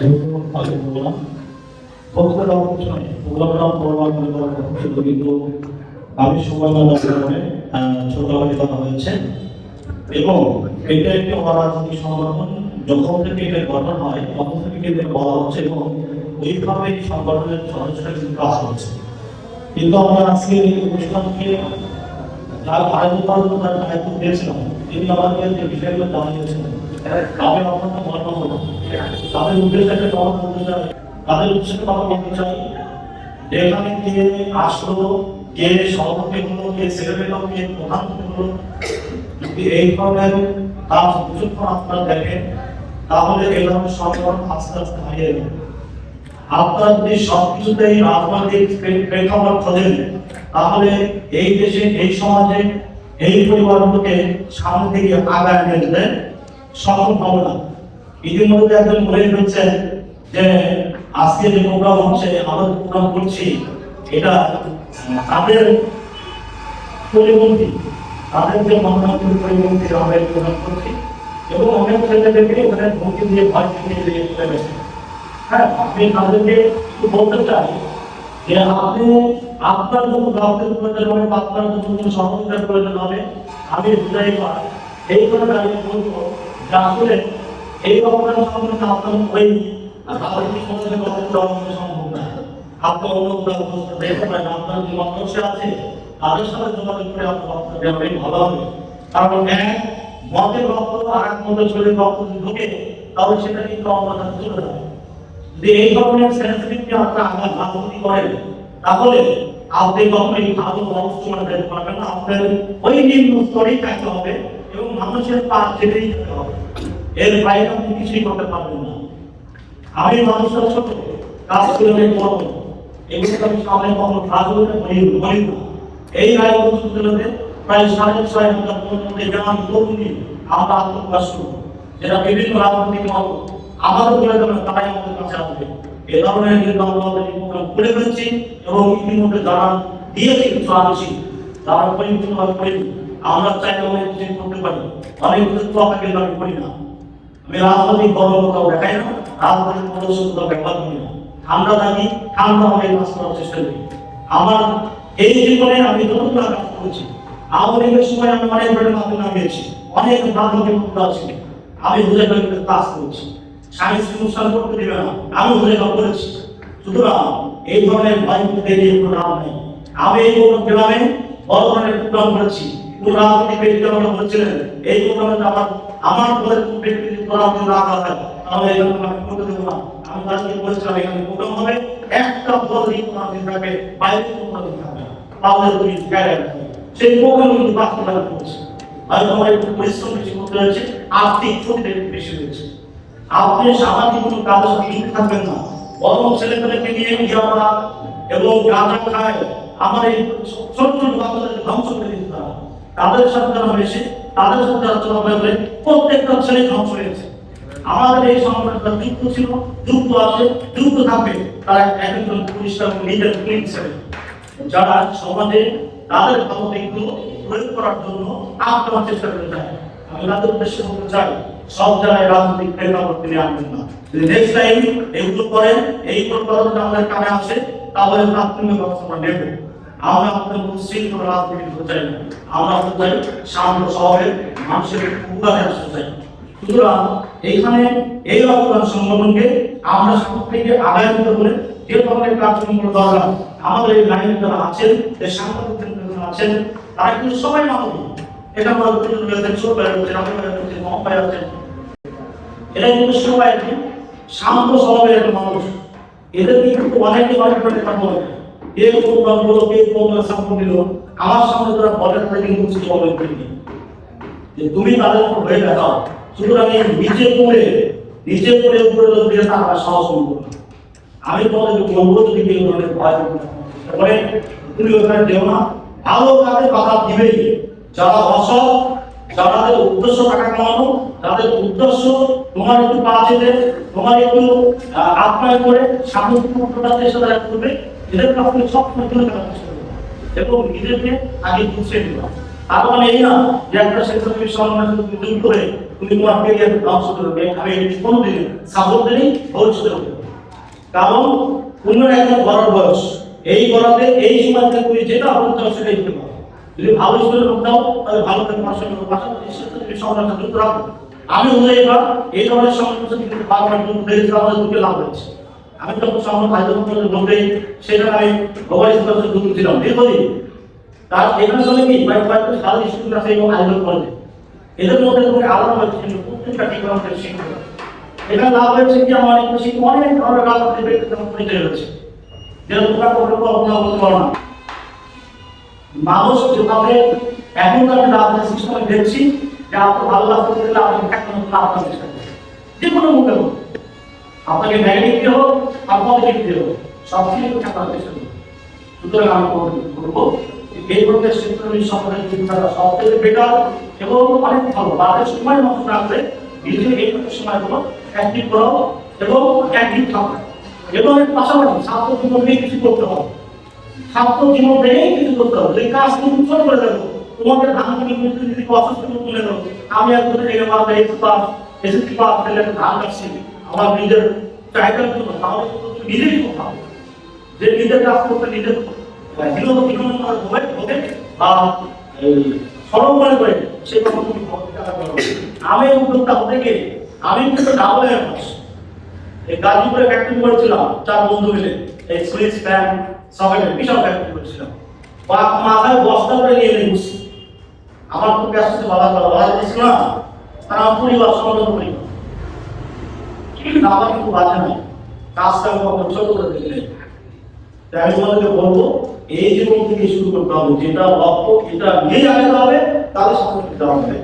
আমি এবং এটা একটি সংগঠন। যখন থেকে এটা গঠন হয়, তখন থেকে কিন্তু বলা হচ্ছে এবং ওইভাবে সংগঠনের কাজ করছে। কিন্তু আমরা আজকে এই অনুষ্ঠানকে দায়িত্ব দিয়েছিলাম। তিনি আমাকে যে বিষয়গুলো জানিয়েছেন আমি আপনাকে মনে হলো তাদের চাই তাদের উদ্দেশ্যে কথা বলতে চাই, এখানে কে আসলো কে সভাপতি হলো, কে সেক্রেটারি কে প্রধান হলো, যদি এই ধরনের কাজ কিছুক্ষণ আপনারা দেখেন, তাহলে এই ধরনের আস্তে আস্তে হারিয়ে যাবে। আপনারা যদি সবকিছুতেই রাজনৈতিক প্রে- প্রেক্ষাপট খোঁজেন, তাহলে এই দেশে, এই সমাজে এই পরিবারগুলোকে সামনে থেকে আগায় নিয়ে যেতে সক্ষম হবে না। ইতিমধ্যে একজন বলে ফেলছেন যে, আজকে যে প্রোগ্রাম হচ্ছে, আমরা প্রোগ্রাম করছি, এটা তাদের পরিপন্থী তাদের যে মনোনয়ন পরিপন্থী আমরা এই প্রোগ্রাম করছি এবং অনেক ছেলেদেরকে ওখানে ধমকি দিয়ে ভয় দিয়ে হ্যাঁ আমি তাদেরকে একটু বলতে চাই যে আপনি আপনার যখন রক্তের প্রয়োজন হবে, আপনার কোনো সহযোগিতার প্রয়োজন হবে, আমি বুঝাই পাই এই দাঁড়িয়ে বলব যে আসলে এই রকমের সম্পর্কে আপনার ওই দেওয়া না। আপনার অন্য আছে, তাদের সাথে যোগাযোগ করে আপনার বক্তব্য দেওয়াটাই ভালো হবে। কারণ এক মতের বক্তব্য আর এক মতের শরীর বক্তব্য ঢুকে, তাহলে সেটা কিন্তু চলে যাবে। এই ধরনের সেন্সিটিভিটি আপনারা আঘাত রাজনীতি করেন, তাহলে আপনি কখনোই ভালো অবস্থানে যেতে পারবেন আপনার ওই নিম্ন স্তরেই থাকতে হবে এবং মানুষের পাশ ছেড়েই যেতে হবে। এর বাইরে আপনি কিছুই করতে পারবেন না। আমি মানুষের ছোট কাজ করে আমি বড়। এগুলো আমি সামনে কখনো কাজ করতে বলি বলি না। এই রায়গঞ্জ সুন্দরতে প্রায় সাড়ে ছয় হাজার মধ্যে যেমন তরুণী আমরা আত্মপ্রকাশ করব যেটা বিভিন্ন রাজনৈতিক মত আমাদের বলে দেবেন তারাই করে ফেলছি এবং ইতিমধ্যে যারা দিয়েছি কিছু আনছি তারা পরিপূর্ণভাবে করিনি আমরা করতে পারি। তো আপনাকে আমি করি না। আমি রাজনৈতিক দেখাই না, রাজনৈতিক প্রদর্শনতা ব্যবহার করি না আমরা থাকি ঠান্ডা কাজ করার চেষ্টা করি। আমার এই জীবনে আমি যতগুলো কাজ করেছি, আওয়ামী সময় আমি অনেক ধরনের মাধ্যমে অনেক আছে। আমি বুঝে কাজ করেছি। স্বামী স্ত্রী অনুষ্ঠান করতে দিবে না। আমি বুঝে করেছি। সুতরাং এই ধরনের নেই। আমি এই কোনো গ্রামে বড় ধরনের প্রোগ্রাম করেছি। কোন বলছিলেন এই প্রোগ্রামে আমার আমার পদের ব্যক্তি প্রোগ্রাম যদি না করা হয়, তাহলে এই করতে দেবো না। আমি তাদেরকে বলেছিলাম, এখানে প্রোগ্রাম হবে। একটা পদ দিয়ে প্রোগ্রাম দিন থাকবে, বাইরে। তাহলে তুমি সেই প্রোগ্রাম কিন্তু বাস্তবায়ন করছে। আর তোমার একটু পরিশ্রম বেশি করতে হয়েছে। আর্থিক ক্ষতিটা বেশি হয়েছে। আপনি সামাজিক কোনো কাজের সাথে লিঙ্ক থাকবেন না। বরং ছেলেমেয়েকে নিয়ে ইয়াবা এবং গাঁজা খায়, আমার এই ছোট ছোট বাচ্চাদেরকে ধ্বংস করে দিতে তারা তাদের সাথে যারা হয়েছে তাদের সাথে যারা চলাফেরা করে প্রত্যেকটা ছেলে ধ্বংস হয়েছে। আমাদের এই সংগঠনটা যুক্ত ছিল, যুক্ত আছে, যুক্ত থাকবে। তারা একজন পুলিশরা নিজের পুলিশ হিসেবে যারা সমাজে তাদের দিকগুলো প্রয়োগ করার জন্য আত্মার চেষ্টা করে যায়। চাই সব জায়গায় রাজনৈতিক প্রেক্ষাপট তিনি আনবেন না। নেক্সট টাইম করেন আমাদের কানে আসে, তাহলে প্রাথমিক নেব। আমরা আপনাদের মধ্যে শৃঙ্খলা রাজনীতি করতে চাই না। আমরা হতে চাই শান্ত শহরে মানুষের উপকারে আসতে চাই। সুতরাং এইখানে এই রকম সংগঠনকে আমরা সব থেকে আগায় নিতে হলে যে ধরনের কার্যক্রমগুলো দরকার, আমাদের এই লাইনে যারা আছেন যে সাংবাদিক আছেন, তারা কিন্তু সবাই মানবিক এটা আমরা আছেন এটা কিন্তু সবাই শান্ত স্বভাবের একটা মানুষ। এদের কিন্তু অনেকে অনেক কথা বলে। কে দিল, আমার সামনে যারা বলে তাদের কিন্তু কিছু করিনি যে তুমি তাদের উপর হয়ে দেখাও, সুতরাং এই নিচে পড়ে নিচে পড়ে উপরে দিয়ে তারা সাহস করব আমি তোমাদের বলব যদি কেউ ধরনের ভয় করবে তুমি ওখানে দেও না। ভালো কাজে বাধা দিবেই। যারা অসৎ যাদের উদ্দেশ্য টাকা যাদের উদ্দেশ্য তোমার একটু যেতে তোমার একটু আপ্যায়ন করে উন্নতার চেষ্টা তারা করবে, এদের কাছ সব সময় দূরে চেষ্টা করবে। এবং আগে গুছিয়ে তার মানে এই না যে একটা সাথে তুমি যুক্ত হয়ে তুমি তোমার ক্যারিয়ার ধ্বংস করবে আমি কোনোদিন দিই ভবিষ্যতে হবে। কারণ পুণ্যের একদম বড় বয়স, এই বরাতে এই সময়তে তুমি যেটা চাও সেটাই যদি ভালো স্কুলে লোক দাও তাহলে ভালো করে পড়াশোনা পাশাপাশি তুমি সমাজটা যুক্ত রাখো। আমি অনুযায়ী এবার এই ধরনের সমস্যা কিন্তু আমাদের দুটো লাভ হয়েছে। আমি যখন সমাজ আয়োজন ঘটে সেটা আমি গোবার স্কুলে যুক্ত ছিলাম। দীর্ঘদিন। তার এখানে চলে কি কয়েক কয়েকটা সারা স্কুল আছে এবং আয়োজন এদের মধ্যে তোমাকে আলাদা হয়েছে কিন্তু প্রত্যেকটা ঠিকানা শিক্ষা এটা লাভ হয়েছে কি আমার অনেক অনেক ধরনের রাজনৈতিক ব্যক্তিত্ব পরিচয় হয়েছে। তোমরা কখনো কল্পনা করতে পারো না। মানুষ যেভাবে এখন তো আমি রাজনৈতিক সিস্টেমে দেখছি যে আপনার ভালো লাগতে গেলে আপনি চেষ্টা করবেন যে কোনো মুখে হোক। আপনাকে নেগেটিভ দিয়ে হোক, আর পজিটিভ হোক। সব কিছু থাকার চেষ্টা সুতরাং আমি যে এই ধরনের শিক্ষণী সম্পর্কে চিন্তাটা সব থেকে বেটার এবং অনেক ভালো। সময় নষ্ট না নিজের এই ধরনের অ্যাক্টিভ করো এবং অ্যাক্টিভ থাকো। এবং পাশাপাশি ছাত্র জীবন নিয়ে কিছু করতে হবে। ছাত্র জীবন কিছু করতে হবে এই কাজ তুমি ছোট করে দেবো তোমাকে ধান তুমি অসুস্থ করে তুলে দেবো আমি একজন থেকে মাত্র এসি পাস এসএসসি পাস তাহলে আমি ধান কাটছি আমার নিজের চাহিদার জন্য তাহলে তুমি নিজেই হবে যে নিজের কাজ করতে নিজের হিরো হিরো হবে হবে বা সরল মনে করে সে কথা তুমি করো আমি উদ্যোক্তা হতে গিয়ে আমি কিন্তু ডাবল এর মানুষ। এই গাজীপুরে ফ্যাক্টরি করেছিলাম, চার বন্ধু মিলে। এই সুইচ ফ্যান সকেটের বিশাল ফ্যাক্টরি করেছিলাম। বা মাথায় বস্তা করে নিয়ে নিয়ে আমার তো ব্যস্ত বাবা দিচ্ছিল না। তারা আমার পরিবার সমর্থন করি কিন্তু আমার কিন্তু বাধা নেই। কাজটা আমার ছোট করে দিলে তাই আমি তোমাদেরকে বলব, এই জীবন থেকে শুরু করতে হবে। যেটা লক্ষ্য এটা নিয়ে আনতে হবে তাহলে সামনে দিতে হবে।